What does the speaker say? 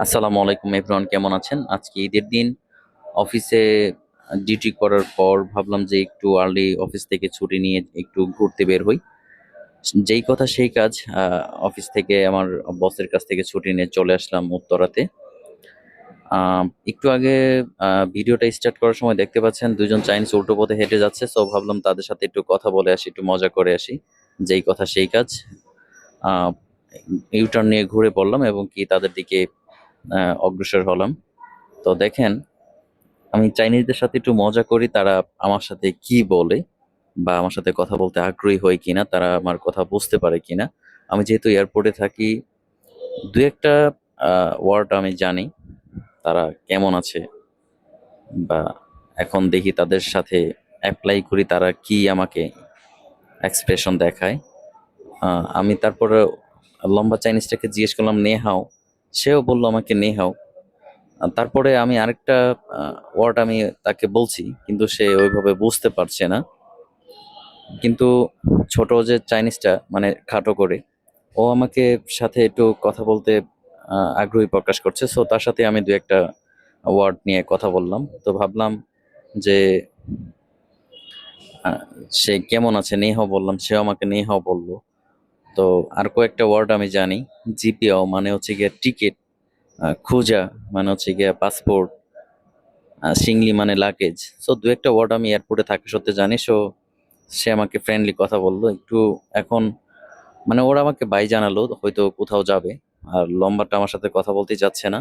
আসসালামু আলাইকুম এভরিওয়ান, কেমন আছেন? আজকে ঈদের দিন, অফিসে ডিউটি করার পর ভাবলাম যে একটু আর্লি অফিস থেকে ছুটি নিয়ে একটু ঘুরতে বের হই। যেই কথা সেই কাজ অফিস থেকে আমার বসের কাছ থেকে ছুটি নিয়ে চলে আসলাম উত্তরাতে। একটু আগে ভিডিওটা স্টার্ট করার সময় দেখতে পাচ্ছেন, দুজন চাইনিজ উল্টো পথে হেঁটে যাচ্ছে সো ভাবলাম তাদের সাথে একটু কথা বলে আসি, একটু মজা করে আসি। যেই কথা সেই কাজ ইউটার্ন নিয়ে ঘুরে পড়লাম এবং কি তাদের দিকে অগ্রসর হলাম। তো দেখেন, আমি চাইনিজদের সাথে একটু মজা করি, তারা আমার সাথে কি বলে বা আমার সাথে কথা বলতে আগ্রহী হয় কিনা, তারা আমার কথা বুঝতে পারে কিনা। আমি যেহেতু এয়ারপোর্টে থাকি, দু একটা ওয়ার্ড আমি জানি, তারা কেমন আছে বা এখন দেখি তাদের সাথে অ্যাপ্লাই করি, তারা কি আমাকে এক্সপ্রেশন দেখায়। আমি তারপরে লম্বা চাইনিজটাকে জিজ্ঞেস করলাম, নেহাও সেও বলল আমাকে নেহাও তারপরে আমি আরেকটা ওয়ার্ড আমি তাকে বলছি, কিন্তু সে ওইভাবে বুঝতে পারছে না। কিন্তু ছোট যে চাইনিজটা মানে খাটো করে, ও আমাকে সাথে একটু কথা বলতে আগ্রহী প্রকাশ করছে। সো তার সাথে আমি দু একটা ওয়ার্ড নিয়ে কথা বললাম। তো ভাবলাম যে সে কেমন আছে? নেহাও বললাম। সেও আমাকে নেহাও বলল। তো আর কয়েকটা ওয়ার্ড আমি জানি জিপিও মানে হচ্ছে গিয়ে টিকিট খুঁজা মানে হচ্ছে গিয়ে পাসপোর্ট সিংলি মানে লাগেজ সো দু একটা ওয়ার্ড আমি এয়ারপোর্টে থাকা সত্ত্বে জানি সো সে আমাকে ফ্রেন্ডলি কথা বলল। একটু এখন মানে ওরা আমাকে বাই জানালো হয়তো কোথাও যাবে, আর লম্বাটা আমার সাথে কথা বলতে যাচ্ছে না।